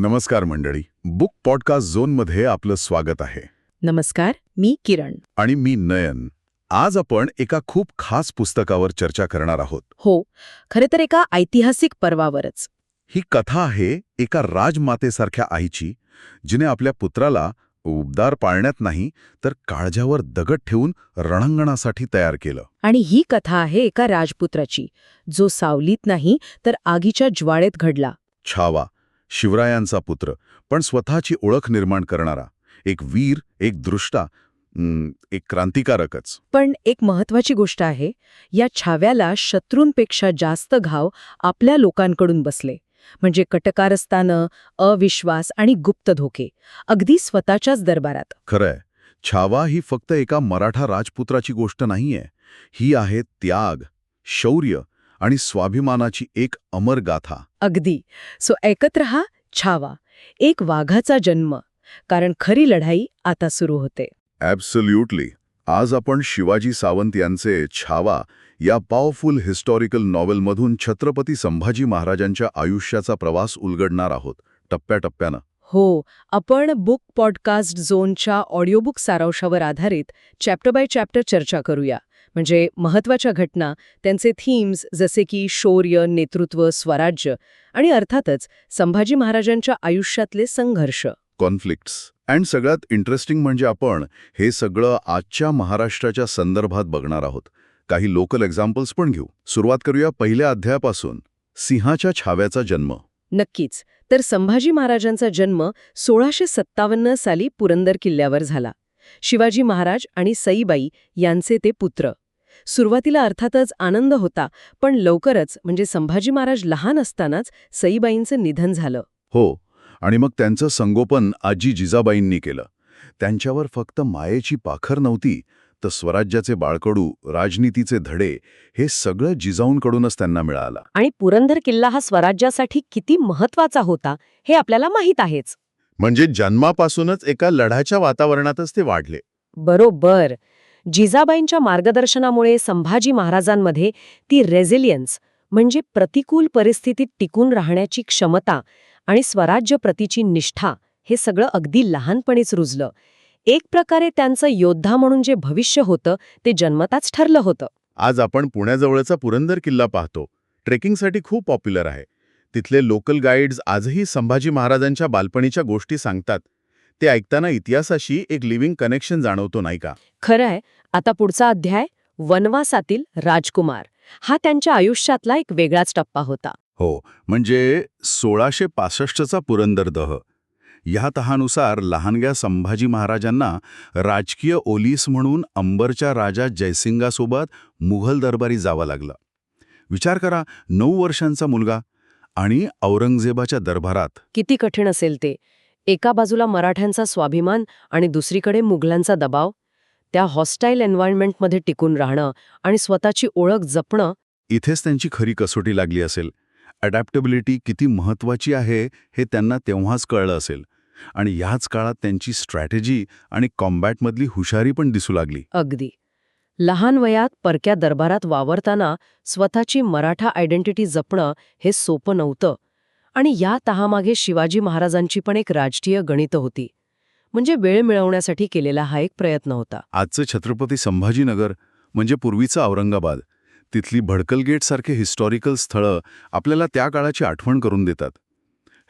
नमस्कार मंडळी. Book podcast झोनमध्ये आपलं स्वागत आहे. नमस्कार मी किरण. आणि मी नयन. आज आपण एका खूप खास पुस्तकावर चर्चा करणार आहोत. हो खरे तर एका ऐतिहासिक पर्वावरच. ही कथा आहे एका राजमातेसारख्या आईची जिने आपल्या पुत्राला उबदार पाळण्यात नाही तर काळजावर दगड ठेवून रणांगणासाठी तयार केलं. आणि ही कथा आहे एका राजपुत्राची. जो सावलीत नाही तर आगीच्या ज्वाळेत घडला. छावा. शिवरायांचा पुत्र पण स्वतःची ओळख निर्माण करणारा एक वीर एक दृष्टा एक क्रांतिकारकच. पण एक महत्वाची गोष्ट आहे या छाव्याला शत्रूंपेक्षा जास्त घाव आपल्या लोकांकडून बसले. म्हणजे कटकारस्थानं अविश्वास आणि गुप्त धोके अगदी स्वतःच्याच दरबारात. खरंय. छावा ही फक्त एका मराठा राजपुत्राची गोष्ट नाहीये. ही आहे त्याग शौर्य आणि स्वाभिमानाची एक अमर गाथा. अगदी. सो ऐकत रहा छावा. एक वाघाचा जन्म. कारण खरी लढाई आता सुरू होते. ॲब्सल्युटली आज आपण शिवाजी सावंत यांचे छावा या पॉवरफुल हिस्टॉरिकल नॉवेलमधून छत्रपती संभाजी महाराजांच्या आयुष्याचा प्रवास उलगडणार आहोत. टप्प्याटप्प्यानं. हो आपण बुक पॉडकास्ट झोनच्या ऑडिओबुक सारांशावर आधारित चॅप्टर बाय चॅप्टर चर्चा करूया. म्हणजे महत्त्वाच्या घटना त्यांचे थीम्स जसे की शौर्य नेतृत्व स्वराज्य आणि अर्थातच संभाजी महाराजांच्या आयुष्यातले संघर्ष. कॉन्फ्लिक्ट्स अँड सगळ्यात इंटरेस्टिंग म्हणजे आपण हे सगळं आजच्या महाराष्ट्राच्या संदर्भात बघणार आहोत. काही लोकल एक्झाम्पल्स पण घेऊ. सुरुवात करूया पहिल्या अध्यायापासून. सिंहाच्या छाव्याचा जन्म. नक्कीच. तर संभाजी महाराजांचा जन्म सोळाशे सत्तावन्न साली पुरंदर किल्ल्यावर झाला. शिवाजी महाराज आणि सईबाई यांचे ते पुत्र. सुरुवातीला अर्थातच आनंद होता पण लवकरच म्हणजे संभाजी महाराज लहान असतानाच सईबाईंचं निधन झालं. हो आणि मग त्यांचं संगोपन आजी जिजाबाईंनी केलं. त्यांच्यावर फक्त मायेची पाखर नव्हती तर स्वराज्याचे बाळकडू राजनीतीचे धडे हे सगळं जिजाऊंकडूनच त्यांना मिळालं. आणि पुरंदर किल्ला हा स्वराज्यासाठी किती महत्त्वाचा होता हे आपल्याला माहीत आहेच. म्हणजे जन्मापासूनच एका लढाच्या वातावरणातच ते वाढले. बरोबर. जिजाबाईंच्या मार्गदर्शनामुळे संभाजी महाराजांमध्ये ती रेझिलियन्स म्हणजे प्रतिकूल परिस्थितीत टिकून राहण्याची क्षमता आणि स्वराज्यप्रतीची निष्ठा हे सगळं अगदी लहानपणीच रुजलं. एक प्रकारे त्यांचं योद्धा म्हणून जे भविष्य होतं ते जन्मताच ठरलं होतं. आज आपण पुण्याजवळचा पुरंदर किल्ला पाहतो. ट्रेकिंगसाठी खूप पॉप्युलर आहे. तिथले लोकल गाईड्स आजही संभाजी महाराजांच्या बालपणीच्या गोष्टी सांगतात. ते ऐकताना इतिहासाशी एक लिव्हिंग कनेक्शन जाणवतो नाही का? खरंय. आता पुढचा अध्याय वनवासातील राजकुमार. हा त्यांच्या आयुष्यातला एक वेगळाच टप्पा होता. हो म्हणजे सोळाशे पासष्टचा पुरंदर दह या तहानुसार लहानग्या संभाजी महाराजांना राजकीय ओलीस म्हणून अंबरच्या राजा जयसिंगासोबत मुघल दरबारी जावं लागलं. विचार करा नऊ वर्षांचा मुलगा आणि औरंगजेबाच्या दरबारात. किती कठीण असेल ते. एका बाजूला मराठ्यांचा स्वाभिमान आणि दुसरीकडे मुघलांचा दबाव त्या हॉस्टाईल एन्व्हायरमेंटमध्ये टिकून राहणं आणि स्वतःची ओळख जपणं इथेच त्यांची खरी कसोटी लागली असेल. अडॅप्टेबिलिटी किती महत्त्वाची आहे हे त्यांना तेव्हाच कळलं असेल. आणि ह्याच काळात त्यांची स्ट्रॅटेजी आणि कॉम्बॅटमधली हुशारी पण दिसू लागली. अगदी. लहान वयात परक्या दरबारात वावरताना स्वतःची मराठा आयडेंटिटी जपणं हे सोपं नव्हतं. आणि या तहामागे शिवाजी महाराजांची पण एक राजकीय गणितं होती. म्हणजे वेळ मिळवण्यासाठी केलेला हा एक प्रयत्न होता. आजचं छत्रपती संभाजीनगर म्हणजे पूर्वीचं औरंगाबाद तिथली भडकल गेटसारखे हिस्टॉरिकल स्थळं आपल्याला त्या काळाची आठवण करून देतात.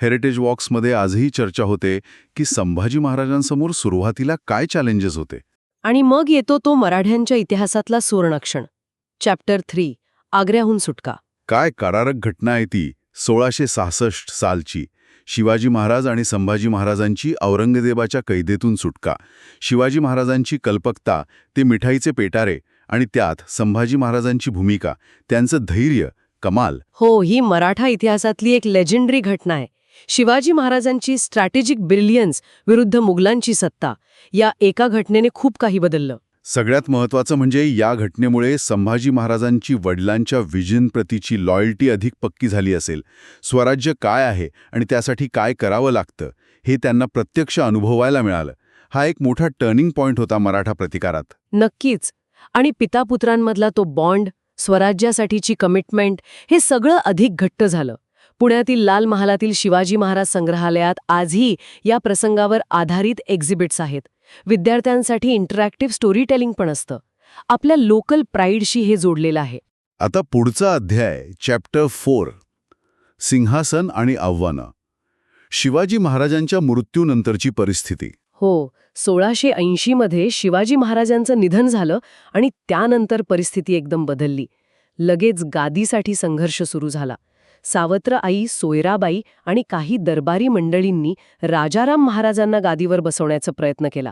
हेरिटेज वॉक्समध्ये आजही चर्चा होते की संभाजी महाराजांसमोर सुरुवातीला काय चॅलेंजेस होते. आणि मग येतो तो मराठ्यांच्या इतिहासातला सुवर्णक्षण. चॅप्टर थ्री आग्र्याहून सुटका. काय कारारक घटना आहे ती? सोळाशे सहासष्ट सालची शिवाजी महाराज आणि संभाजी महाराजांची औरंगजेबाच्या कैदेतून सुटका. शिवाजी महाराजांची कल्पकता ते मिठाईचे पेटारे आणि त्यात संभाजी महाराजांची भूमिका त्यांचं धैर्य कमाल. हो ही मराठा इतिहासातली एक लेजेंडरी घटना आहे. शिवाजी महाराजांची स्ट्रॅटेजिक ब्रिलियन्स विरुद्ध मुघलांची सत्ता या एका घटनेने खूप काही बदललं. सगळ्यात महत्त्वाचं म्हणजे या घटनेमुळे संभाजी महाराजांची वडिलांच्या विजन प्रतीची लॉयल्टी अधिक पक्की झाली असेल. स्वराज्य काय आहे आणि त्यासाठी काय करावं लागतं हे त्यांना प्रत्यक्ष अनुभवायला मिळालं. हा एक मोठा टर्निंग पॉइंट होता मराठा प्रतिकारात. नक्कीच. आणि पितापुत्रांमधला तो बॉन्ड स्वराज्यासाठीची कमिटमेंट हे सगळं अधिक घट्ट झालं. पुण्यातील लाल महालातील शिवाजी महाराज संग्रहालयात आजही या प्रसंगावर आधारित एक्झिबिट्स आहेत. विद्यार्थ्यांसाठी इंटरॅक्टिव्ह स्टोरी टेलिंग पण असतं. आपल्या लोकल प्राईडशी हे जोडलेलं आहे. आता पुढचा अध्याय चॅप्टर फोर सिंहासन आणि आव्हानं. शिवाजी महाराजांच्या मृत्यूनंतरची परिस्थिती. हो सोळाशे ऐंशीमध्ये शिवाजी महाराजांचं निधन झालं आणि त्यानंतर परिस्थिती एकदम बदलली. लगेच गादीसाठी संघर्ष सुरू झाला. सावत्र आई सोयराबाई आणि काही दरबारी मंडळींनी राजाराम महाराजांना गादीवर बसवण्याचा प्रयत्न केला.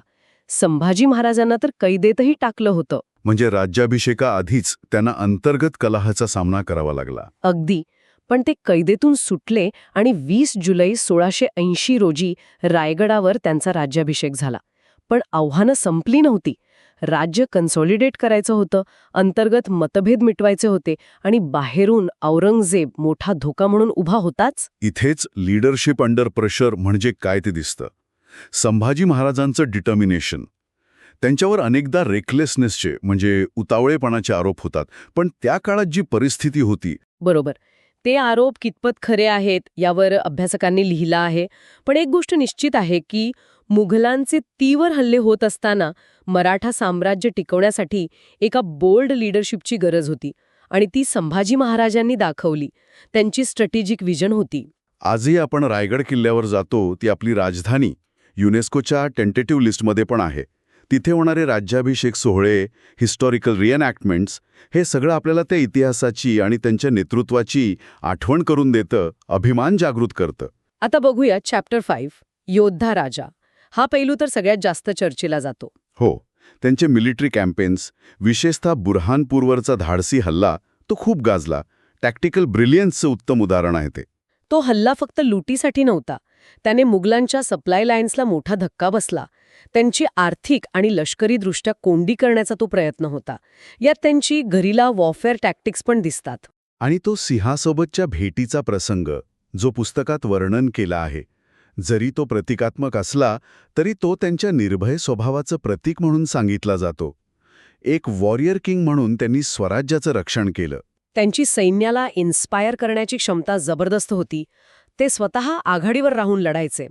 संभाजी महाराजांना तर कैदेतही टाकलं होतं. म्हणजे राज्याभिषेकाआधीच त्यांना अंतर्गत कलहाचा सामना करावा लागला. अगदी. पण ते कैदेतून सुटले आणि वीस जुलै सोळाशे ऐंशी रोजी रायगडावर त्यांचा राज्याभिषेक झाला. पण आव्हानं संपली नव्हती. राज्य कन्सॉलिडेट करायचं होतं अंतर्गत मतभेद मिटवायचे होते आणि बाहेरून औरंगजेब मोठा धोका म्हणून उभा होताच? इथेच लीडरशिप अंडर प्रेशर म्हणजे काय ते दिसतं. संभाजी महाराजांचं डिटर्मिनेशन त्यांच्यावर अनेकदा रेकलेसनेसचे म्हणजे उतावळेपणाचे आरोप होतात पण त्या काळात जी परिस्थिती होती बरोबर. ते आरोप कितपत खरे आहेत यावर अभ्यासकांनी लिहिलं आहे. पण एक गोष्ट निश्चित आहे की मुघलांचे तीव्र हल्ले होत असताना मराठा साम्राज्य टिकवण्यासाठी एका बोल्ड लीडरशिपची गरज होती आणि ती संभाजी महाराजांनी दाखवली. त्यांची स्ट्रॅटेजिक विजन होती. आजही आपण रायगड किल्ल्यावर जातो ती आपली राजधानी युनेस्कोच्या टेंटेटिव्ह लिस्टमध्ये पण आहे. तिथे होणारे राज्याभिषेक सोहळे हिस्टॉरिकल रिएनॅक्टमेंट्स हे सगळं आपल्याला त्या इतिहासाची आणि त्यांच्या नेतृत्वाची आठवण करून देतं अभिमान जागृत करतं. आता बघूया चॅप्टर फाईव्ह योद्धा राजा. हा पैलू तर सगळ्यात जास्त चर्चेला जातो. हो त्यांचे मिलिटरी कॅम्पेन्स विशेषतः बुरहानपूरवरचा धाडसी हल्ला तो खूप गाजला. टॅक्टिकल ब्रिलियन्सचं उत्तम उदाहरण आहे ते. तो हल्ला फक्त लुटीसाठी नव्हता. त्याने मुघलांच्या सप्लाय लाईन्सला मोठा धक्का बसला. त्यांची आर्थिक आणि लष्करीदृष्ट्या कोंडी करण्याचा तो प्रयत्न होता. यात त्यांची घरीला वॉरफेअर टॅक्टिक्स पण दिसतात. आणि तो सिंहासोबतच्या भेटीचा प्रसंग जो पुस्तकात वर्णन केला आहे जरी तो प्रतिकात्मक असला तरी तो त्यांच्या निर्भय स्वभावाचं प्रतीक म्हणून सांगितला जातो. एक वॉरियर किंग म्हणून त्यांनी स्वराज्याचं रक्षण केलं. त्यांची सैन्याला इन्स्पायर करण्याची क्षमता जबरदस्त होती. ते स्वतः आघाडीवर राहून लढायचे.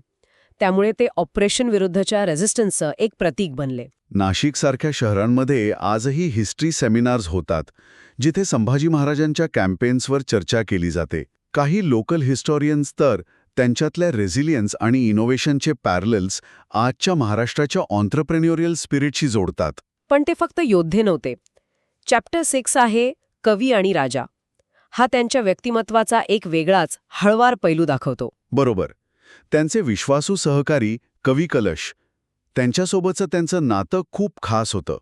त्यामुळे ते ऑपरेशन विरुद्धच्या रेझिस्टन्सचं एक प्रतीक बनले. नाशिकसारख्या शहरांमध्ये आजही हिस्ट्री सेमिनार्स होतात जिथे संभाजी महाराजांच्या कॅम्पेन्सवर चर्चा केली जाते. काही लोकल हिस्टॉरियन्स तर त्यांच्यातल्या रेझिलियन्स आणि इनोव्हेशनचे पॅरलल्स आजच्या महाराष्ट्राच्या ऑन्ट्रप्रेन्युरियल स्पिरिटशी जोडतात. पण ते फक्त योद्धे नव्हते. चॅप्टर सिक्स आहे कवी आणि राजा. हा त्यांच्या व्यक्तिमत्वाचा एक वेगळाच हळवार पैलू दाखवतो. बरोबर. त्यांचे विश्वासू सहकारी कवी कलश. त्यांच्यासोबतचं त्यांचं नातं खूप खास होतं.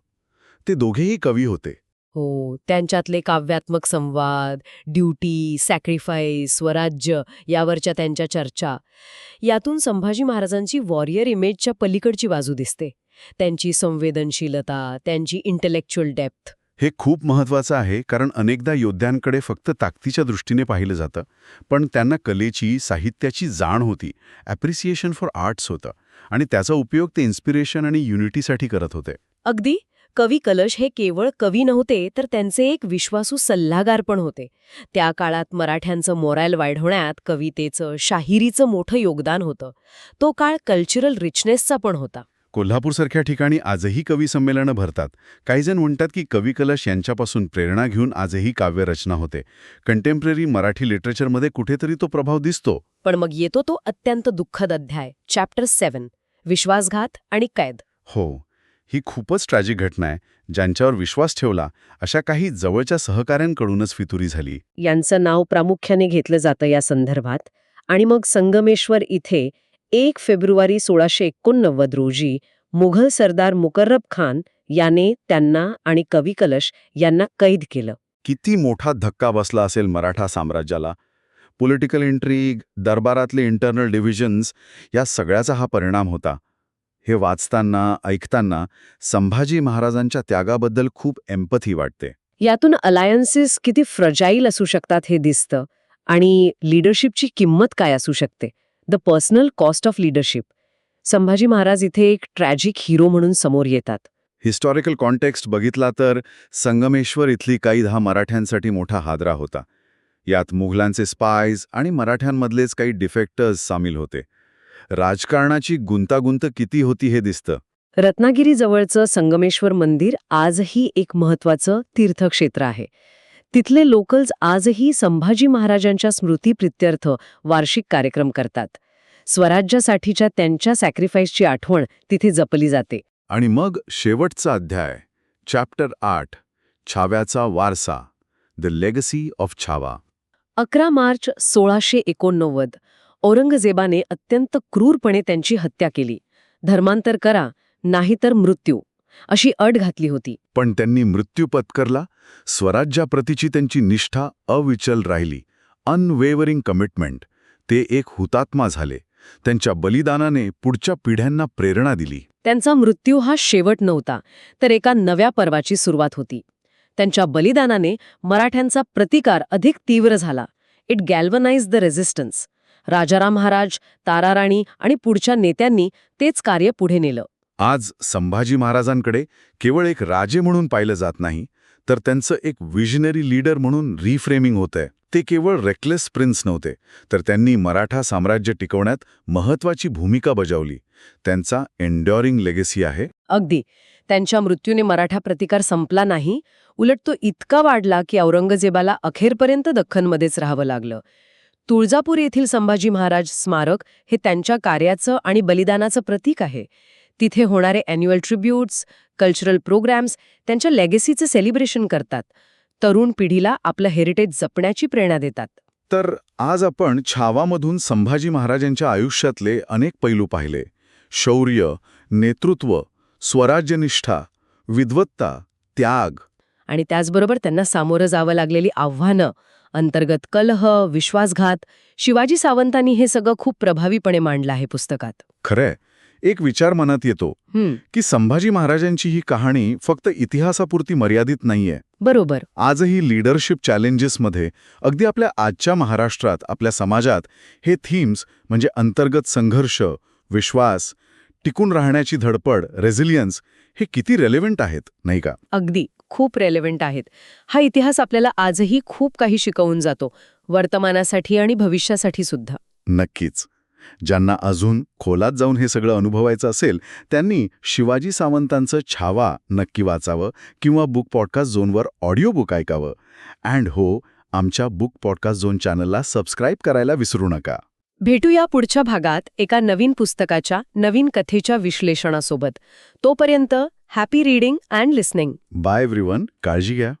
ते दोघेही कवी होते. हो त्यांच्यातले काव्यात्मक संवाद ड्युटी सॅक्रिफाईस स्वराज्य यावरच्या त्यांच्या चर्चा. यातून संभाजी महाराजांची वॉरियर इमेजच्या पलीकडची बाजू दिसते. त्यांची संवेदनशीलता त्यांची इंटेलेक्च्युअल डेप्थ हे खूप महत्वाचं आहे कारण अनेकदा योद्ध्यांकडे फक्त ताकदीच्या दृष्टीने पाहिलं जातं. पण त्यांना कलेची साहित्याची जाण होती. ॲप्रिसिएशन फॉर आर्ट्स होतं. आणि त्याचा उपयोग ते इन्स्पिरेशन आणि युनिटीसाठी करत होते. अगदी? कवी कलश हे केवळ कवी नव्हते तर त्यांचे एक विश्वासू सल्लागार पण होते. त्या काळात मराठ्यांचं मोरॅल वाढवण्यात कवितेचं शाहिरीचं मोठं योगदान होतं. तो काळ कल्चरल रिचनेसचा पण होता. कोल्हापूरसारख्या ठिकाणी आजही कवी संमेलनं भरतात. काही जण म्हणतात की कवी कलश यांच्यापासून प्रेरणा घेऊन आजही काव्यरचना होते. कंटेम्पररी मराठी लिटरेचरमध्ये कुठेतरी तो प्रभाव दिसतो. पण मग येतो तो अत्यंत दुःखद अध्याय चॅप्टर सेवन विश्वासघात आणि कैद. हो. ही खूपच ट्रॅजिक घटना आहे ज्यांच्यावर विश्वास ठेवला अशा काही जवळच्या सहकाऱ्यांकडूनच फितुरी झाली. यांचं नाव प्रामुख्याने घेतलं जातं या संदर्भात. आणि मग संगमेश्वर इथे एक फेब्रुवारी सोळाशे एकोणनव्वद रोजी मुघल सरदार मुकर्रब खान याने त्यांना आणि कवी कलश यांना कैद केलं. किती मोठा धक्का बसला असेल मराठा साम्राज्याला. पॉलिटिकल इंट्रीग दरबारातले इंटरनल डिव्हिजन्स या सगळ्याचा हा परिणाम होता. हे वाचताना ऐकताना संभाजी महाराजांच्या त्यागाबद्दल खूप एम्पथी वाटते. यातून अलायन्सेस किती फ्रजाईल असू शकतात हे दिसतं आणि लीडरशिपची किंमत काय असू शकते? The personal cost of leadership Sambhaji Maharaj इथे एक ट्रॅजिक हिरो म्हणून समोर येतात. हिस्टॉरिकल कॉन्टेक्स्ट बघितला तर संगमेश्वर इथली कैद हा मराठ्यांसाठी मोठा हादरा होता. यात मुघलांचे स्पायज आणि मराठ्यांमधलेच काही डिफेक्टर्स सामील होते. राजकारणाची गुंतागुंत किती होती हे दिसतं. रत्नागिरीजवळचं संगमेश्वर मंदिर आजही एक महत्वाचं तीर्थक्षेत्र आहे. तिथले लोकल्स आजही संभाजी महाराजांच्या स्मृतीप्रित्यर्थ वार्षिक कार्यक्रम करतात. स्वराज्यासाठीच्या त्यांच्या सॅक्रिफाईसची आठवण तिथे जपली जाते. आणि मग शेवटचा अध्याय चॅप्टर आठ छाव्याचा वारसा द लेगसी ऑफ छावा. अकरा मार्च सोळाशे एकोणनव्वद औरंगजेबाने अत्यंत क्रूरपणे त्यांची हत्या केली. धर्मांतर करा नाहीतर मृत्यू अशी अट घातली होती. पण त्यांनी मृत्यू पत्करला स्वराज्याप्रतीची त्यांची निष्ठा अविचल राहिली. अनवेवरिंग कमिटमेंट ते एक हुतात्मा झाले. त्यांच्या बलिदानाने पुढच्या पिढ्यांना प्रेरणा दिली. त्यांचा मृत्यू हा शेवट नव्हता तर एका नव्या पर्वाची सुरुवात होती. त्यांच्या बलिदानाने मराठ्यांचा प्रतिकार अधिक तीव्र झाला. It galvanise the resistance Rajaram Maharaj Tararani आणि पुढच्या नेत्यांनी तेच कार्य पुढे नेलं. आज संभाजी महाराजांकडे केवळ एक राजे म्हणून पाहिलं जात नाही तर त्यांचं एक विजनरी लीडर म्हणून रिफ्रेमिंग होतंय. ते केवळ रेकलेस प्रिन्स नव्हते तर त्यांनी मराठा साम्राज्य टिकवण्यात महत्वाची भूमिका बजावली. त्यांचा एन्ड्युरिंग लेगेसी आहे. अगदी. त्यांच्या मृत्यूने मराठा प्रतिकार संपला नाही उलट तो इतका वाढला की औरंगजेबाला अखेरपर्यंत दख्खनमध्येच राहावं लागलं. तुळजापूर येथील संभाजी महाराज स्मारक हे त्यांच्या कार्याचं आणि बलिदानाचं प्रतीक आहे. तिथे होणारे अॅन्युअल ट्रिब्यूट्स कल्चरल प्रोग्रॅम्स त्यांच्या लेगेसीचं सेलिब्रेशन करतात. तरुण पिढीला आपलं हेरिटेज जपण्याची प्रेरणा देतात. तर आज आपण छावामधून संभाजी महाराजांच्या आयुष्यातले अनेक पैलू पाहिले. शौर्य नेतृत्व स्वराज्यनिष्ठा विद्वत्ता त्याग. आणि त्याचबरोबर त्यांना सामोरं जावं लागलेली आव्हानं अंतर्गत कलह विश्वासघात शिवाजी सावंतांनी हे सगळं खूप प्रभावीपणे मांडलं आहे पुस्तकात. खरंय. एक विचार मनात येतो की संभाजी महाराजांची ही कहाणी फक्त इतिहासापुरती मर्यादित नाहीये. बरोबर. आजही लीडरशिप चॅलेंजेसमध्ये अगदी आपल्या आजच्या महाराष्ट्रात आपल्या समाजात हे थीम्स म्हणजे अंतर्गत संघर्ष विश्वास टिकून राहण्याची धडपड रेझिलियन्स हे किती रेलेव्हंट आहेत नाही का? अगदी खूप रेलेव्हंट आहेत. हा इतिहास आपल्याला आजही खूप काही शिकवून जातो वर्तमानासाठी आणि भविष्यासाठी सुद्धा. नक्कीच. ज्यांना अजून खोलात जाऊन हे सगळं अनुभवायचं असेल त्यांनी शिवाजी सावंतांचं छावा नक्की वाचावं किंवा बुक पॉडकास्ट झोनवर ऑडिओ बुक ऐकावं. अँड हो आमच्या बुक पॉडकास्ट झोन चॅनलला सबस्क्राईब करायला विसरू नका. भेटूया पुढच्या भागात एका नवीन पुस्तकाच्या नवीन कथेच्या विश्लेषणासोबत. तोपर्यंत happy reading and listening bye everyone काळजी घ्या.